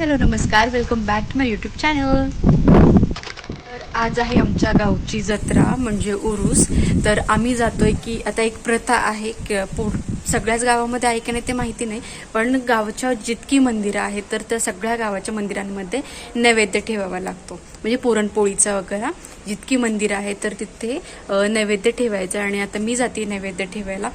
Hello नमस्कार. Welcome back to my YouTube channel तर आज आहे आमच्या गावची जत्रा म्हणजे उरूस. तर आम्ही जातोय की आता एक प्रथा आहे सगळ्याच गावामध्ये आहे की नाही ते माहिती नाही पण गावच्या जितकी मंदिरं आहेत तर त्या सगळ्या गावाच्या मंदिरांमध्ये नैवेद्य ठेवावा लागतो. म्हणजे पुरणपोळीचा वगैरे. जितकी मंदिरं आहेत तर तिथे नैवेद्य ठेवायचं. आणि आता मी जाते नैवेद्य ठेवायला.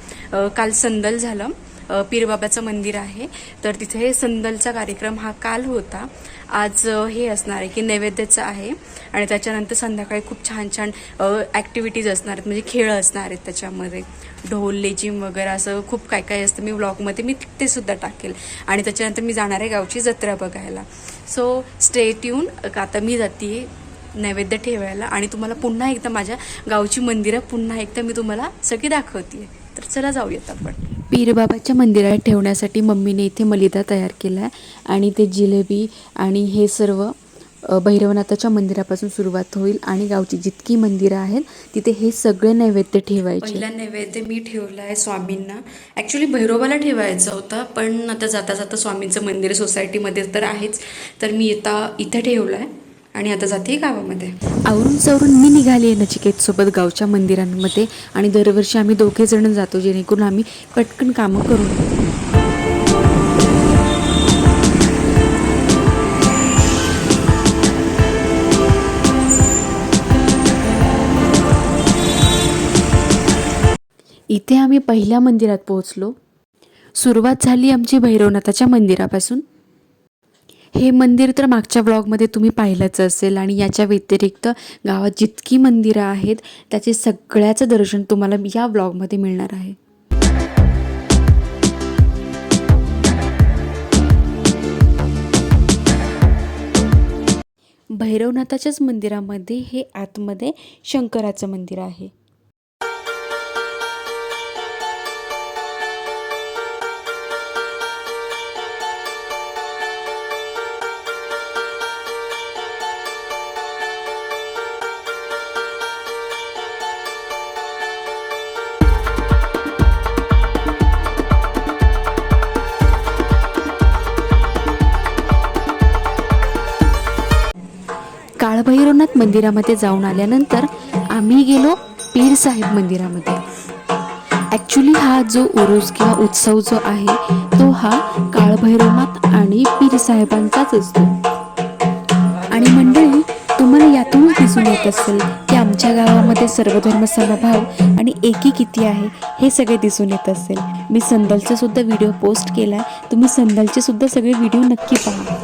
काल संदल झालं. पीरबाबाचं मंदिर आहे. तर तिथे संदलचा कार्यक्रम हा काल होता. आज हे असणार आहे की नैवेद्याचं आहे. आणि त्याच्यानंतर संध्याकाळी खूप छान छान ॲक्टिव्हिटीज असणार आहेत. म्हणजे खेळ असणार आहेत त्याच्यामध्ये. ढोल लेजिम वगैरे असं खूप काय काय असतं. मी व्लॉगमध्ये मी ते सुद्धा टाकेल. आणि त्याच्यानंतर मी जाणार आहे गावची जत्रा बघायला. सो स्टेट येऊन आता मी जाते नैवेद्य ठेवायला. आणि तुम्हाला पुन्हा एकदा माझ्या गावची मंदिरं पुन्हा एकदा मी तुम्हाला सगळी दाखवते. तर चला जाऊयात आपण. पीरबाबाच्या मंदिरात ठेवण्यासाठी मम्मीने इथे मलिदा तयार केला आहे आणि ते जिलेबी आणि हे सर्व भैरवनाथाच्या मंदिरापासून सुरुवात होईल आणि गावची जितकी मंदिरं आहेत तिथे हे सगळे नैवेद्य ठेवायचे. पहिला नैवेद्य मी ठेवला आहे स्वामींना. ॲक्च्युली भैरोबाला ठेवायचा होता पण आता जाता जाता स्वामींचं मंदिर सोसायटीमध्ये तर आहेच. तर मी आता इथं ठेवलं आहे आणि आता जाते गावामध्ये. आवरून चवरून मी निघाली आहे नचिकेतसोबत गावच्या मंदिरांमध्ये आणि दरवर्षी आम्ही दोघे जण जातो जेणेकरून आम्ही पटकन कामं करून इथे आम्ही पहिल्या मंदिरात पोहोचलो. सुरुवात झाली आमची भैरवनाथाच्या मंदिरापासून. हे मंदिर तर मागच्या ब्लॉगमध्ये तुम्ही पाहिलंच असेल आणि याच्या व्यतिरिक्त गावात जितकी मंदिरं आहेत त्याचे सगळ्याचं दर्शन तुम्हाला या ब्लॉगमध्ये मिळणार आहे. भैरवनाथाच्याच मंदिरामध्ये हे आतमध्ये शंकराचं मंदिर आहे. काळभैरवनाथ मंदिरामध्ये जाऊन आल्यानंतर आम्ही गेलो पीर साहेब मंदिरामध्ये. ॲक्च्युली हा जो उरूस किंवा उत्सव जो आहे तो हा काळभैरवनाथ आणि पीर साहेबांचाच असतो. आणि मंडळी तुम्हाला यातूनच दिसून येत असेल की आमच्या गावामध्ये सर्वधर्म समभाव आणि एकी किती आहे हे सगळे दिसून येत असेल. मी संदलचा सुद्धा व्हिडिओ पोस्ट केला आहे तुम्ही संदलचे सुद्धा सगळे व्हिडिओ नक्की पहा.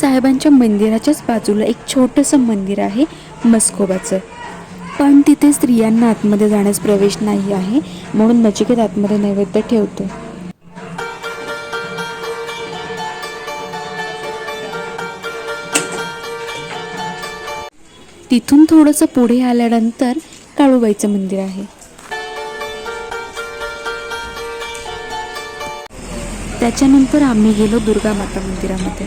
साहेबांच्या मंदिराच्याच बाजूला एक छोटंसं मंदिर आहे मस्कोबाचं. पण तिथे स्त्रियांना आतमध्ये जाण्यास प्रवेश नाही आहे म्हणून नचिकेत आतमध्ये नैवेद्य ठेवतो. तिथून थोडंसं पुढे आल्यानंतर काळूबाईचं मंदिर आहे. त्याच्यानंतर आम्ही गेलो दुर्गा माता मंदिरामध्ये.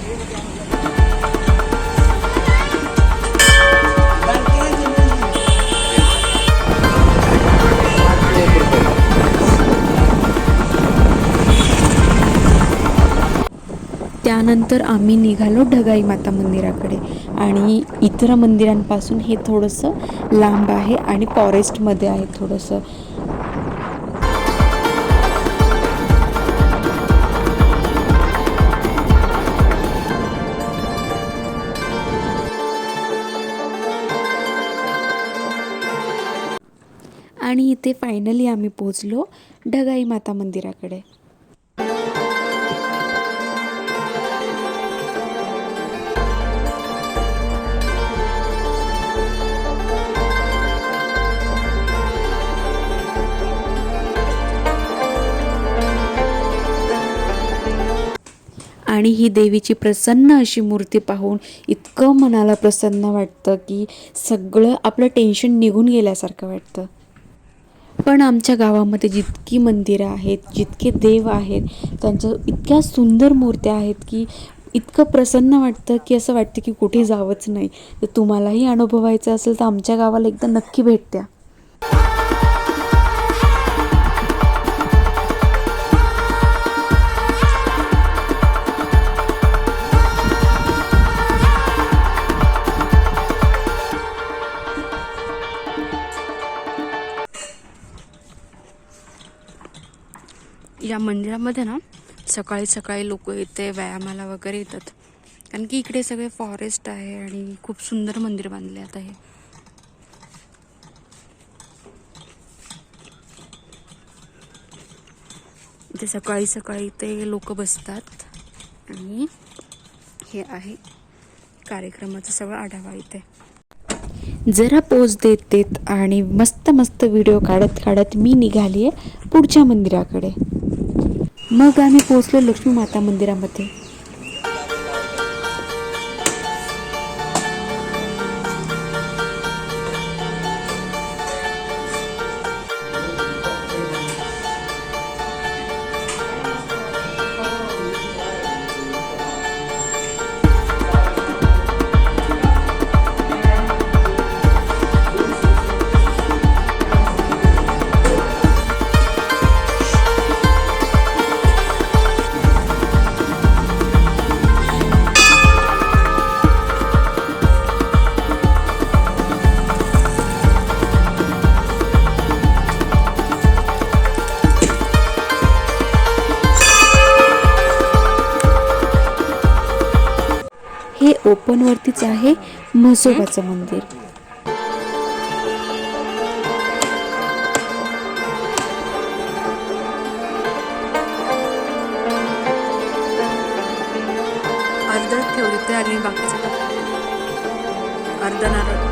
त्यानंतर आम्ही निघालो ढगाई माता मंदिराकडे. आणि इतर मंदिरांपासून हे थोडंसं लांब आहे आणि फॉरेस्टमध्ये आहे थोडंसं. आणि इथे फायनली आम्ही पोचलो ढगाई माता मंदिराकडे. आणि ही देवीची प्रसन्न अशी मूर्ती पाहून इतकं मनाला प्रसन्न वाटतं की सगळं आपलं टेन्शन निघून गेल्यासारखं वाटतं. पण आमच्या गावामध्ये जितकी मंदिरं आहेत जितके देव आहेत त्यांच्या इतक्या सुंदर मूर्त्या आहेत की इतकं प्रसन्न वाटतं की असं वाटतं की कुठे जावंच नाही. तर तुम्हालाही अनुभवायचं असेल तर आमच्या गावाला एकदा नक्की भेट द्या. या मंदिरामध्ये ना सकाळी सकाळी लोक इथे व्यायामाला वगैरे येतात. कारण की इकडे सगळे फॉरेस्ट आहे आणि खूप सुंदर मंदिर बांधले आता हे इथे सकाळी सकाळी इथे लोक बसतात. आणि हे आहे कार्यक्रमाचा सगळा आढावा इथे. जरा पोज देत देत आणि मस्त मस्त व्हिडिओ काढत काढत मी निघाली आहे पुढच्या मंदिराकडे. मग आम्ही पोचलो लक्ष्मी माता मंदिरामध्ये. हे ओपनवरतीच आहे म्हसोबाचं मंदिर अर्ध ठेवली आणि बाकीचं टाक. अर्ध नारळ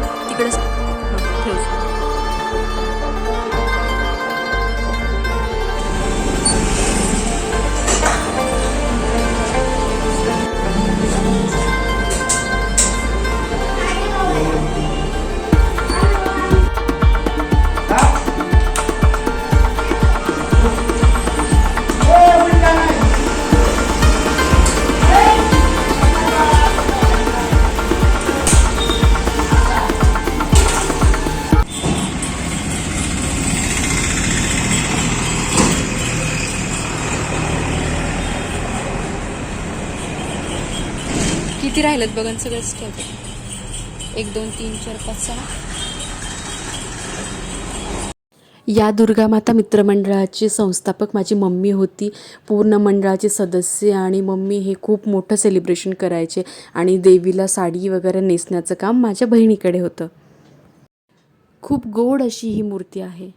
किती राहिलेत बघा सगळंच ठेवते एक दोन तीन चार पाच सहा. या दुर्गामाता मित्रमंडळाची संस्थापक माझी मम्मी होती. पूर्ण मंडळाचे सदस्य आणि मम्मी हे खूप मोठं सेलिब्रेशन करायचे आणि देवीला साडी वगैरे नेसण्याचं काम माझ्या बहिणीकडे होतं. खूप गोड अशी ही मूर्ती आहे.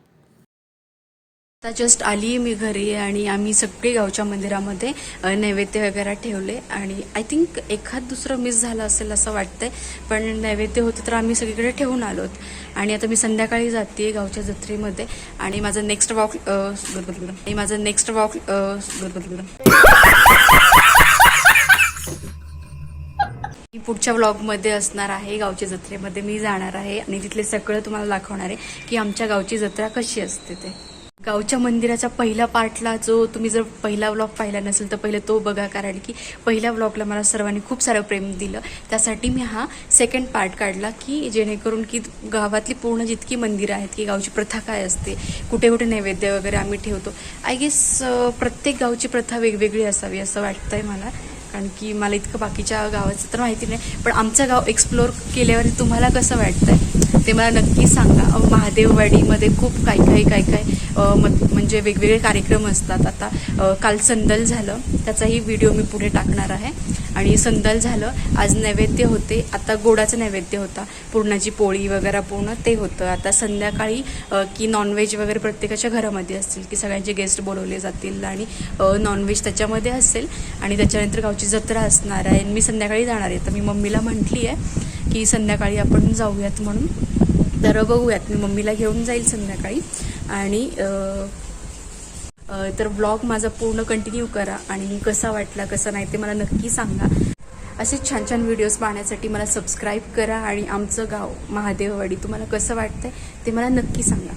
आता जस्ट आली आहे मी घरी आणि आम्ही सगळे गावच्या मंदिरामध्ये नैवेद्य वगैरे ठेवले आणि आय थिंक एखाद दुसरं मिस झालं असेल असं वाटतंय पण नैवेद्य होतं तर आम्ही सगळीकडे ठेवून आलोत. आणि आता मी संध्याकाळी जाते गावच्या जत्रेमध्ये आणि माझं नेक्स्ट वॉक आणि माझं नेक्स्ट वॉक मी पुढच्या व्लॉगमध्ये असणार आहे गावच्या जत्रेमध्ये मी जाणार आहे आणि तिथले सगळं तुम्हाला दाखवणार आहे की आमच्या गावची जत्रा कशी असते ते. गावच्या मंदिराच्या पहिल्या पार्टला जो तुम्ही जर पहिला व्लॉग पाहिला नसेल तर पहिले तो बघा. कारण की पहिल्या व्लॉगला मला सर्वांनी खूप सारं प्रेम दिलं. त्यासाठी मी हा सेकंड पार्ट काढला की जेणेकरून की गावातली पूर्ण जितकी मंदिरं आहेत की गावची प्रथा काय असते कुठे कुठे नैवेद्य वगैरे आम्ही ठेवतो. आय गेस प्रत्येक गावची प्रथा वेगवेगळी असावी असं वाटतंय मला. कारण की मला इतकं बाकीच्या गावाचं तर माहिती नाही पण आमचं गाव एक्सप्लोअर केल्यावर तुम्हाला कसं वाटतंय? ते मला नक्की सांगा. महादेववाडीमध्ये खूप काही काही काय काय म- म्हणजे वेगवेगळे कार्यक्रम असतात. आता काल संदल झालं. त्याचाही व्हिडिओ मी पुढे टाकणार आहे. आणि संदल झालं. आज नैवेद्य होते. आता गोडाचं नैवेद्य होता. पुरणाची पोळी वगैरे पूर्ण ते होतं. आता संध्याकाळी की नॉनव्हेज वगैरे प्रत्येकाच्या घरामध्ये असतील की सगळ्यांचे गेस्ट बोलवले जातील आणि नॉनव्हेज त्याच्यामध्ये असेल. आणि त्याच्यानंतर गावची जत्रा असणार आहे. आणि मी संध्याकाळी जाणार आहे. तर मी मम्मीला म्हटली आहे की संध्याकाळी आपण जाऊयात म्हणून. तर बघूयात. मी मम्मीला घेऊन जाईल संध्याकाळी. आणि तर ब्लॉग माझा पूर्ण कंटिन्यू करा आणि कसा वाटला कसा नाही ते मला नक्की सांगा. असे छान छान व्हिडिओज पाहण्यासाठी मला सबस्क्राईब करा आणि आमचं गाव महादेववाडी तुम्हाला कसं वाटतंय ते मला नक्की सांगा.